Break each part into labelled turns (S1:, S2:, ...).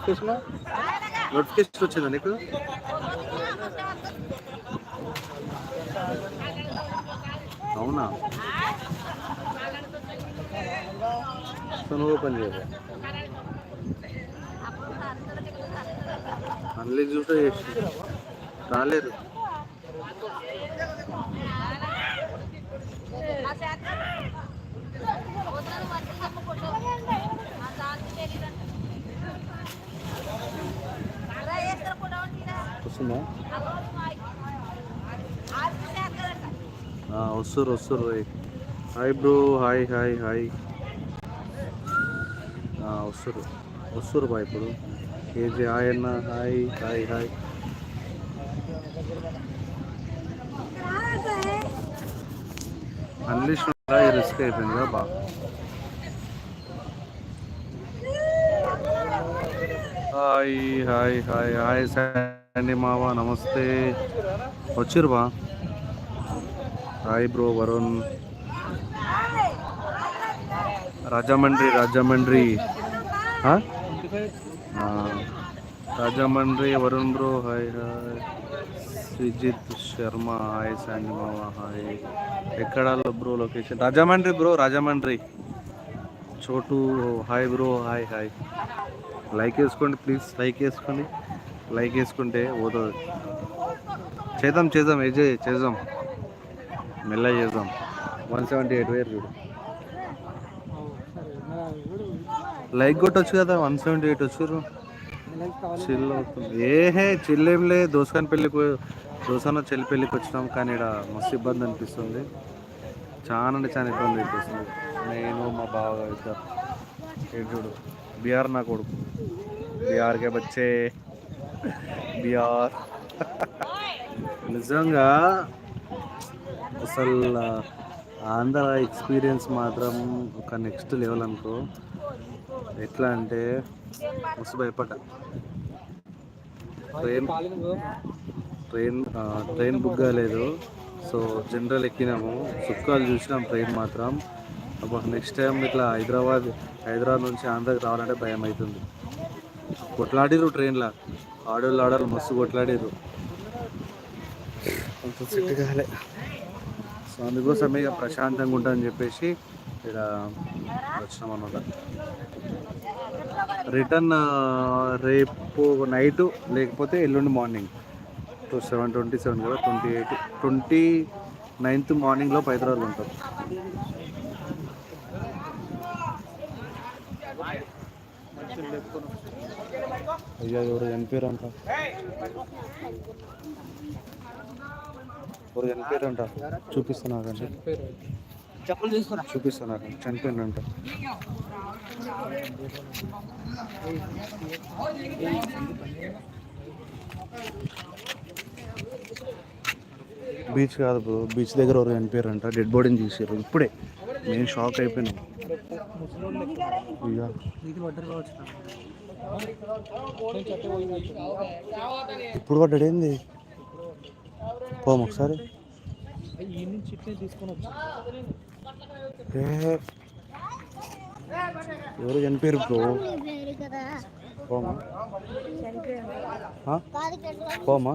S1: Notification notification వచ్చిందా నీకు? అవునా? సో నువ్వు ఓపెన్ చేయలే అన్లీ చూసే. రాలేదు. వస్తుందా ఆ, వస్తుర్రు వస్తుర్రు hi bro hi hi hi. ఆ, వస్తుర్రు వస్తుర్రు బా ఇప్పుడు. కేజీ హాయ్ అన్న హాయ్ హాయ్ హాయ్. అన్లిష్ రిస్క్ అయిపోయింది కదా బా. హాయ్ హాయ్ హాయ్ హాయ్ అండి మావా నమస్తే. వచ్చిర్రు బా. Hi bro Varun. Rajahmundry Rajahmundry. Rajahmundry Varun bro hi hi. Sujith Sharma hi Sandy మామ హాయ్. ఎక్కడ bro location? Rajahmundry bro Rajahmundry. Chotu hi bro hi hi. Like వేసుకోండి ప్లీజ్. లైక్ వేసుకోండి. Like వేసుకుంటే పోతుంది. చేద్దాం చేద్దాం ఏజే చేద్దాం. మెల్ల చేద్దాం. వన్ సెవెంటీ ఎయిట్ వేరు చూడు. లైక్ కొట్టొచ్చు కదా వన్ సెవెంటీ ఎయిట్ వచ్చారు చిల్ అవుతుంది. ఏహే చిల్ ఏం లే దోసకాన్ పెళ్ళికి దోసాన చెల్లి పెళ్ళికి వచ్చినాం కానీ ఇక్కడ మస్తు ఇబ్బంది అనిపిస్తుంది. చాలా అంటే చాలా ఇబ్బంది అనిపిస్తుంది నేను మా బావ ఇద్దరు. చూడు బీహార్ నా కొడుకు. బీహార్కే బచ్చే. బిఆర్. నిజంగా అసలు ఆంధ్ర ఎక్స్పీరియన్స్ మాత్రం ఒక నెక్స్ట్ లెవెల్ అనుకో. ఎట్లా అంటే మస్తు భయపడ్డ. ట్రైన్ ట్రైన్ ట్రైన్ బుక్ కాలేదు. సో జనరల్ ఎక్కినాము. సుక్కాలు చూసినాం ట్రైన్ మాత్రం. అప్పుడు నెక్స్ట్ టైం ఇట్లా హైదరాబాద్ హైదరాబాద్ నుంచి ఆంధ్రాకి రావాలంటే భయం అవుతుంది కొట్లాడిరు ట్రైన్లో. ఆడోళ్ళు ఆడోళ్ళు మస్తు కొట్లాడిరు కొంచెం సెట్ కాలే. సో అందుకోసం ఇక ప్రశాంతంగా ఉంటుందని చెప్పేసి ఇక్కడ వచ్చినాం అన్నమాట రిటర్న్ రేపు నైట్ లేకపోతే ఎల్లుండి morning. Two seven twenty seven కదా ట్వంటీ ఎయిట్ ట్వంటీ నైన్త్ మార్నింగ్లో హైదరాబాద్ ఉంటాం. అయ్యా ఎవరు చనిపోయారు అంట ఎవరు చనిపోయారు అంట చూపిస్తున్నారండి.
S2: చెప్పులు తీసుకురా
S1: చూపిస్తున్నారు చనిపోయిందంట బీచ్ కాదు బ్రో బీచ్ దగ్గర ఎవరు చనిపోయారంట? డెడ్ బాడీని చూసారు. ఇప్పుడే. నేను షాక్ అయిపోయినా. ఇప్పుడు పడ్డాడు ఏంది? పోము ఒకసారి. ఏ, ఎవరు చనిపోయారు బ్రో పోమా? పోమా?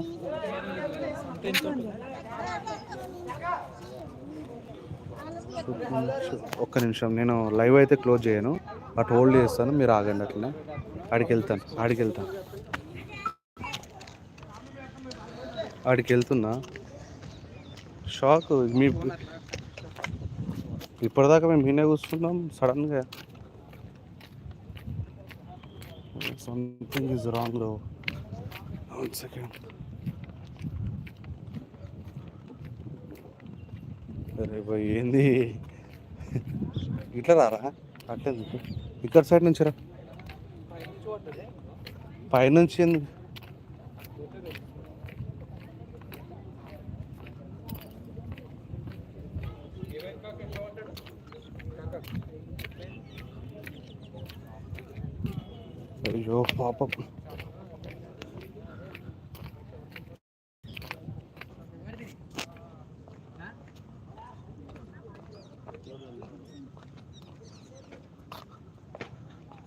S1: ఒక్క నిమిషం నేను లైవ్ అయితే క్లోజ్ చేయను అటు హోల్డ్ చేస్తాను మీరు ఆగండి అట్లనే. ఆడికి వెళ్తాను ఆడికి వెళ్తాను ఆడికి వెళ్తున్నా షాక్ మీ ఇప్పటిదాకా మేము మీనే కూర్చున్నాం సడన్గా. సంథింగ్ ఈజ్ రాంగ్లో వన్ సెకండ్ అరే భయ్ ఏంది? ఇట్లా రారా? అట్లా ఇక్కడ సైడ్ నుంచి రా. పైనుంచి ఎందుకు? అయ్యో పాపం.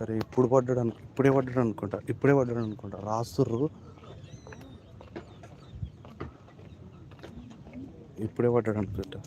S1: అరే ఇప్పుడు పడ్డాడు అను ఇప్పుడే పడ్డాడు అనుకుంటా ఇప్పుడే పడ్డాడు అనుకుంటా. రాస్తుర్రు. ఇప్పుడే పడ్డాడు అనుకుంటా.